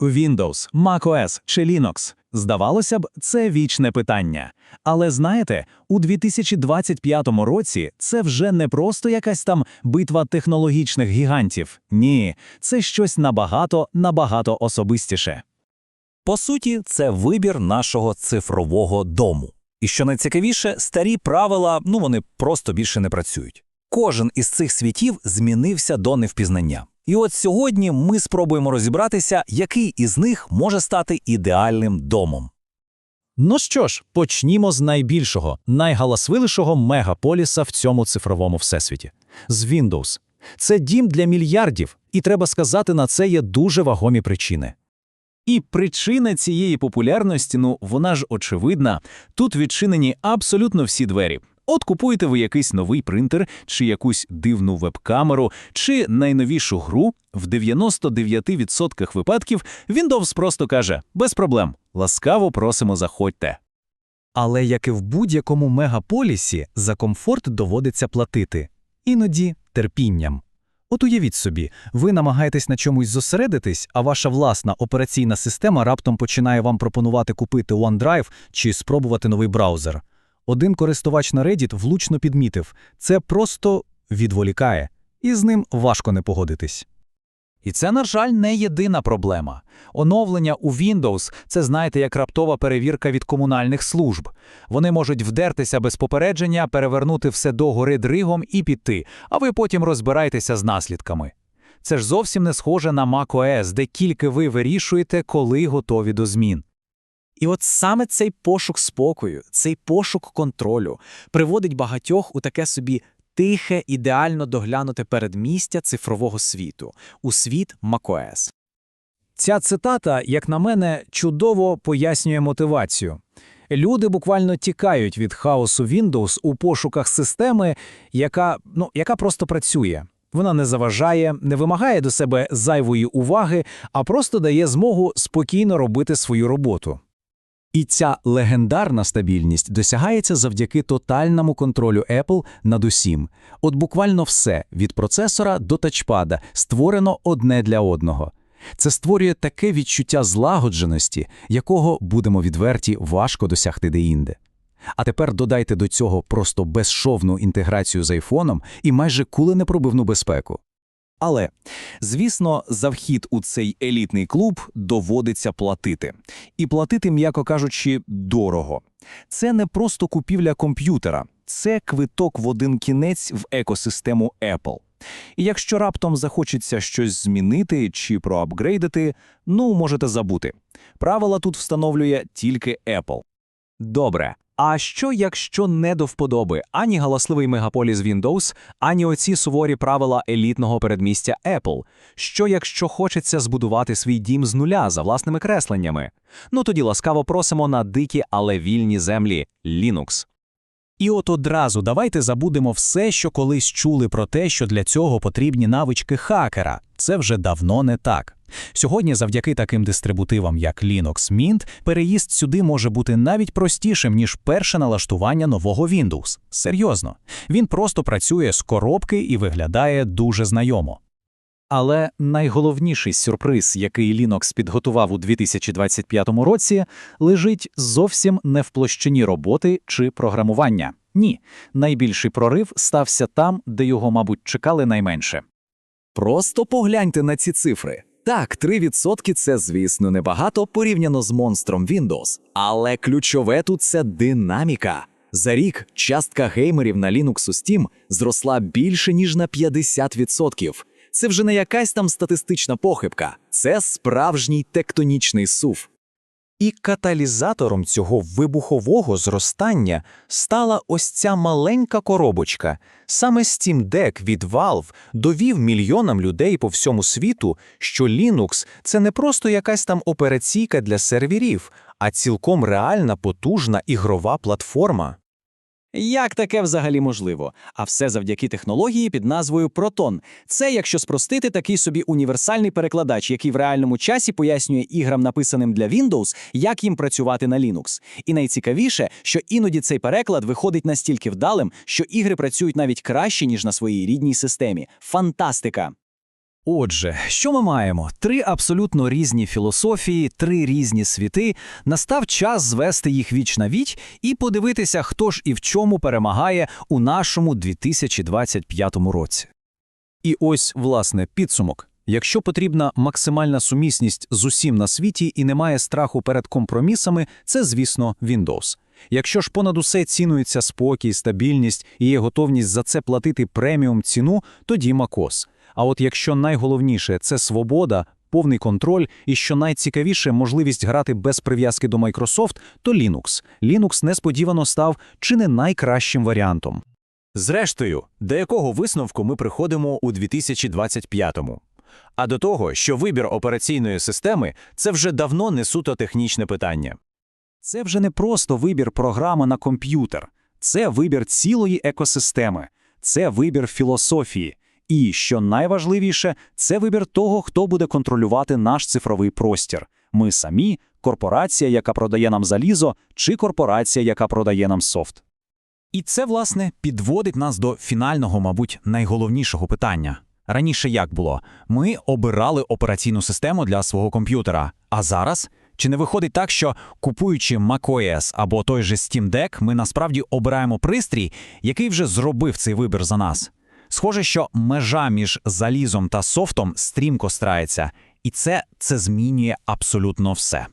Windows, macOS чи Linux? Здавалося б, це вічне питання. Але знаєте, у 2025 році це вже не просто якась там битва технологічних гігантів. Ні, це щось набагато, набагато особистіше. По суті, це вибір нашого цифрового дому. І що найцікавіше, старі правила, ну вони просто більше не працюють. Кожен із цих світів змінився до невпізнання. І от сьогодні ми спробуємо розібратися, який із них може стати ідеальним домом. Ну що ж, почнімо з найбільшого, найгаласвилішого мегаполіса в цьому цифровому всесвіті з Windows. Це дім для мільярдів, і треба сказати, на це є дуже вагомі причини. І причина цієї популярності, ну вона ж очевидна. Тут відчинені абсолютно всі двері. От купуєте ви якийсь новий принтер, чи якусь дивну веб-камеру, чи найновішу гру, в 99% випадків Windows просто каже «без проблем, ласкаво просимо заходьте». Але як і в будь-якому мегаполісі, за комфорт доводиться платити. Іноді терпінням. От уявіть собі, ви намагаєтесь на чомусь зосередитись, а ваша власна операційна система раптом починає вам пропонувати купити OneDrive чи спробувати новий браузер. Один користувач на Reddit влучно підмітив – це просто відволікає, і з ним важко не погодитись. І це, на жаль, не єдина проблема. Оновлення у Windows – це, знаєте, як раптова перевірка від комунальних служб. Вони можуть вдертися без попередження, перевернути все догори дригом і піти, а ви потім розбирайтеся з наслідками. Це ж зовсім не схоже на macOS, де тільки ви вирішуєте, коли готові до змін. І от саме цей пошук спокою, цей пошук контролю приводить багатьох у таке собі тихе, ідеально доглянуте передмістя цифрового світу, у світ macOS. Ця цитата, як на мене, чудово пояснює мотивацію. Люди буквально тікають від хаосу Windows у пошуках системи, яка, ну, яка просто працює. Вона не заважає, не вимагає до себе зайвої уваги, а просто дає змогу спокійно робити свою роботу. І ця легендарна стабільність досягається завдяки тотальному контролю Apple над усім. От буквально все від процесора до тачпада створено одне для одного. Це створює таке відчуття злагодженості, якого, будемо відверті, важко досягти деінде. А тепер додайте до цього просто безшовну інтеграцію з айфоном і майже куленепробивну безпеку. Але, звісно, за вхід у цей елітний клуб доводиться платити. І платити, м'яко кажучи, дорого. Це не просто купівля комп'ютера, це квиток в один кінець в екосистему Apple. І якщо раптом захочеться щось змінити чи проапгрейдити, ну, можете забути. Правила тут встановлює тільки Apple. Добре. А що, якщо не до вподоби ані галасливий мегаполіс Windows, ані оці суворі правила елітного передмістя Apple? Що, якщо хочеться збудувати свій дім з нуля за власними кресленнями? Ну тоді ласкаво просимо на дикі, але вільні землі Linux. І от одразу давайте забудемо все, що колись чули про те, що для цього потрібні навички хакера. Це вже давно не так. Сьогодні, завдяки таким дистрибутивам, як Linux Mint, переїзд сюди може бути навіть простішим, ніж перше налаштування нового Windows. Серйозно, він просто працює з коробки і виглядає дуже знайомо. Але найголовніший сюрприз, який Linux підготував у 2025 році, лежить зовсім не в площині роботи чи програмування. Ні, найбільший прорив стався там, де його, мабуть, чекали найменше. Просто погляньте на ці цифри. Так, 3% – це, звісно, небагато порівняно з монстром Windows. Але ключове тут це динаміка. За рік частка геймерів на Linux у Steam зросла більше, ніж на 50%. Це вже не якась там статистична похибка, це справжній тектонічний сув. І каталізатором цього вибухового зростання стала ось ця маленька коробочка. Саме Steam Deck від Valve довів мільйонам людей по всьому світу, що Linux – це не просто якась там операційка для серверів, а цілком реальна потужна ігрова платформа. Як таке взагалі можливо? А все завдяки технології під назвою Proton. Це, якщо спростити, такий собі універсальний перекладач, який в реальному часі пояснює іграм, написаним для Windows, як їм працювати на Linux. І найцікавіше, що іноді цей переклад виходить настільки вдалим, що ігри працюють навіть краще, ніж на своїй рідній системі. Фантастика! Отже, що ми маємо? Три абсолютно різні філософії, три різні світи. Настав час звести їх віч на віч і подивитися, хто ж і в чому перемагає у нашому 2025 році. І ось, власне, підсумок. Якщо потрібна максимальна сумісність з усім на світі і немає страху перед компромісами, це, звісно, Windows. Якщо ж понад усе цінується спокій, стабільність і є готовність за це платити преміум ціну, тоді macOS. А от якщо найголовніше – це свобода, повний контроль і, що найцікавіше, можливість грати без прив'язки до Microsoft, то Linux. Linux несподівано став чи не найкращим варіантом. Зрештою, до якого висновку ми приходимо у 2025-му? А до того, що вибір операційної системи – це вже давно не суто технічне питання. Це вже не просто вибір програми на комп'ютер, це вибір цілої екосистеми, це вибір філософії. І, що найважливіше, це вибір того, хто буде контролювати наш цифровий простір. Ми самі, корпорація, яка продає нам залізо, чи корпорація, яка продає нам софт. І це, власне, підводить нас до фінального, мабуть, найголовнішого питання. Раніше як було? Ми обирали операційну систему для свого комп'ютера. А зараз? Чи не виходить так, що купуючи macOS або той же Steam Deck, ми насправді обираємо пристрій, який вже зробив цей вибір за нас? Схоже, що межа між залізом та софтом стрімко страється, і це, це змінює абсолютно все.